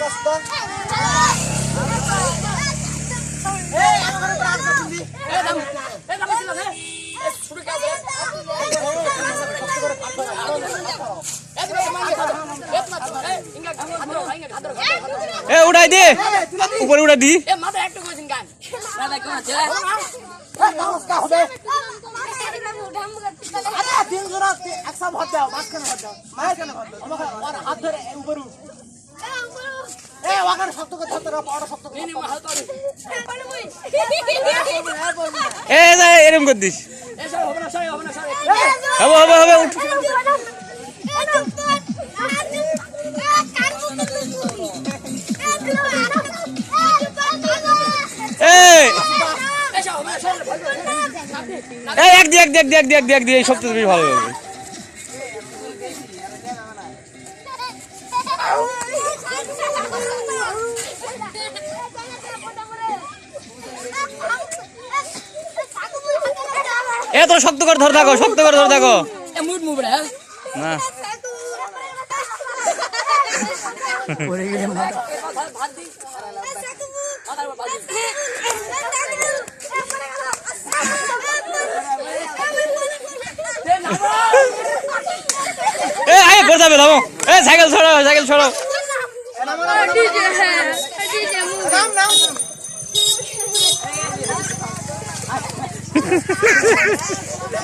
রাস্তা এ উড়াই দে। উপরে উড়াই দি। রাস্তা তিন জন একসা ভর দাও মাঝখানে ভর দাও। মাঝখানে ভর দাও। আমাকে হাত ধরে উপরে উঠ এই ওখানে শক্ত করে ধরতে রাখো ওটা শক্ত করে এ যা এরম কর দিস। হবে হবে উঠ। এক দি এক দি এক দি এক দি এক দি এক দি এই সবচেয়ে বেশি ভালো লাগবে এ তো শক্ত করে ধরে থাকো শক্ত করে ধরে থাকো। না। এ আয় পড়ে যাবে থামো। এ সাইকেল ছড়াও সাইকেল ছড়াও নাম নাম।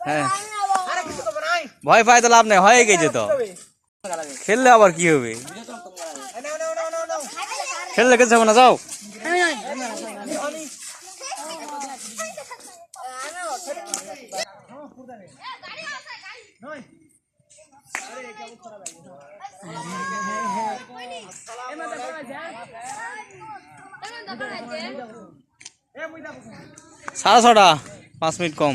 হ্যাঁ। ভয় পায় তো লাভ নেই, হয়ে গেছে তো। খেললে আবার কি হবে? খেললে হবে না, যাও। সাড়ে ছটা, পাঁচ মিনিট কম।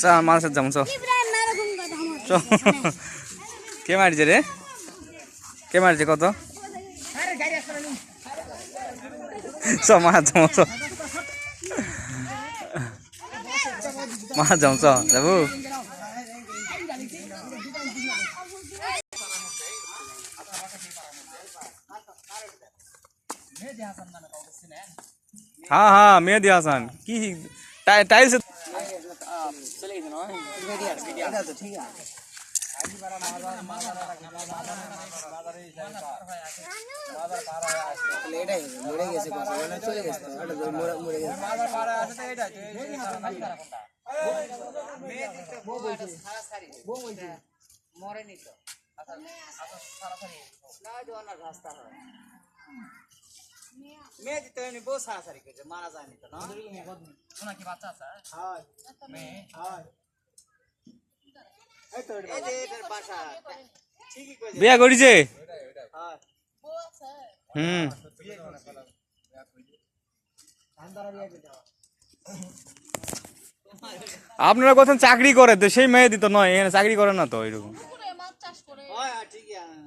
চা মারছে যাম চ চ কে মারছে রে? কে মারছে কত? চ মার যাম চ মার যাম চ যাব। হ্যাঁ হ্যাঁ মেহেদি হাসান। কি चले इधर आओ मीडिया मीडिया तो ठीक है आज बड़ा बाज़ार बाज़ार बाज़ार ही जाएगा बाज़ार पार आया लेट है मुड़े कैसे पास बोले चले गए अरे जो मुड़े मुड़े बाज़ार पार आया तो एटा है वो बोलते वो बोलते मोरे नहीं तो अच्छा अच्छा सारा सारी ना जो ना रास्ता है মেয়ে দিতে হয়নি বউ সারাসারি করছে মারা যায়নি তো না হয় হয় এই তো এই যে এটার বাসা ঠিকই কইছে বিয়া করেছে হুম আপনারা কোথাও চাকরি করে তো সেই মেয়ে দিত নয় এখানে চাকরি করে না তো এরকম।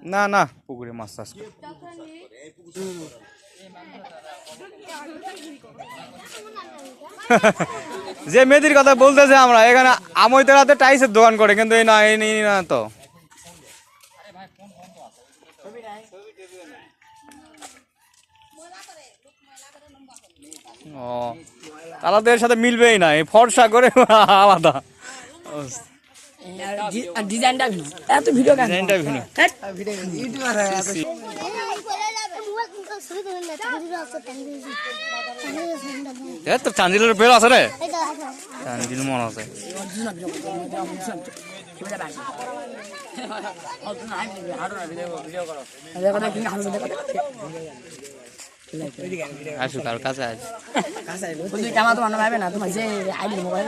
না না পুকুরে মাছ চাষ করে যে মেয়েদের কথা বলতেছে আমরা এখানে আমইতে রাতে টাইসের দোকান করে কিন্তু এই না এই না তো। ও তাহলে তো এর সাথে মিলবেই না এই ফর্সা করে আলাদা। ডিজাইনটা এত ভিডিও ডিজাইনটা ভিন্ন। এ তো চান্দিলের বেল আছে রে চান্দিল মন আছে আসুক আর কাছে আস না তোমার যে আইডি মোবাইল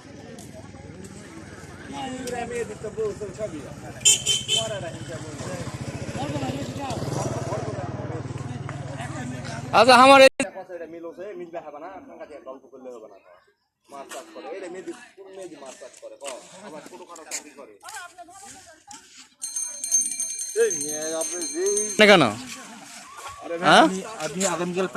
আচ্ছা আমার এই কথা এটা মিল হচ্ছে মিল দেখা না কাছে গল্প করলে হবে না মাছ চাষ করে এটা মেয়েদি কোন? মেয়েদি মাছ চাষ করে ক আবার ছোট খাটো চাকরি করে এই আপনি যেই কেন হ্যাঁ আপনি আগামীকাল